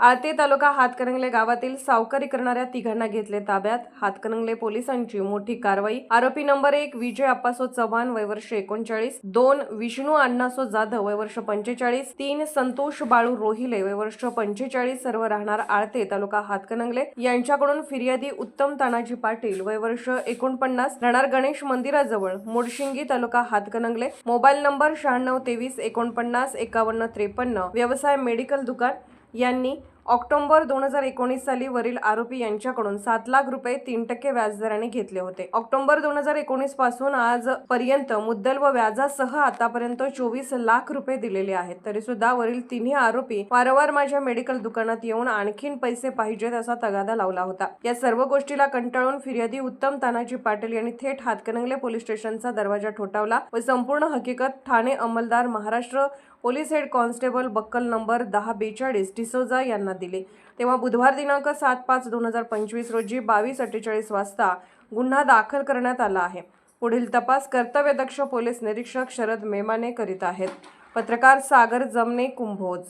आळते तालुका हातकणंगले गावातील सावकारी करणाऱ्या तिघांना घेतले ताब्यात. हातकणंगले पोलिसांची मोठी कारवाई. आरोपी नंबर एक विजय अप्पासो चव्हाण वय वर्ष एकोणचाळीस. दोन विष्णू अण्णासो जाधव वय वर्ष पंचेचाळीस. तीन संतोष बाळू रोहिले वय वर्ष पंचेचाळीस. सर्व राहणार आळते तालुका हातकणंगले. यांच्याकडून फिर्यादी उत्तम तानाजी पाटील वय वर्ष एकोणपन्नास. राहणार गणेश मंदिराजवळ मोडशिंगी तालुका हातकणंगले. मोबाईल नंबर शहाण्णव तेवीस एकोणपन्नास एकावन्न त्रेपन्न. व्यवसाय मेडिकल दुकान. यांनी ऑक्टोबर दोन हजार एकोणीस साली वरील आरोपी यांच्याकडून सात लाख रुपये तीन टक्के व्याजदराने घेतले होते. ऑक्टोबर दोन हजार एकोणीसपासून आज पर्यंत मुद्दल व व्याजासह आतापर्यंत चोवीस लाख रुपये दिलेले आहेत. तरी सुद्धा वरील तिन्ही आरोपी वारंवार माझ्या मेडिकल दुकानात येऊन आणखीन पैसे पाहिजेत असा तगादा लावला होता. या सर्व गोष्टीला कंटाळून फिर्यादी उत्तम तानाजी पाटील यांनी थेट हातकणंगले पोलीस स्टेशनचा दरवाजा ठोठावला व संपूर्ण हकीकत ठाणे अंमलदार महाराष्ट्र पोलीस हेड कॉन्स्टेबल बक्कल नंबर दहा बेचाळीस डिसोजा यांना दिले. तेव्हा बुधवार दिनांक सात पाच दोन हजार पंचवीस रोजी बावीस अठ्ठेचाळीस वाजता गुन्हा दाखल करण्यात आला आहे. पुढील तपास कर्तव्यदक्ष पोलीस निरीक्षक शरद मेमाने करीत आहेत. पत्रकार सागर जमने कुंभोज.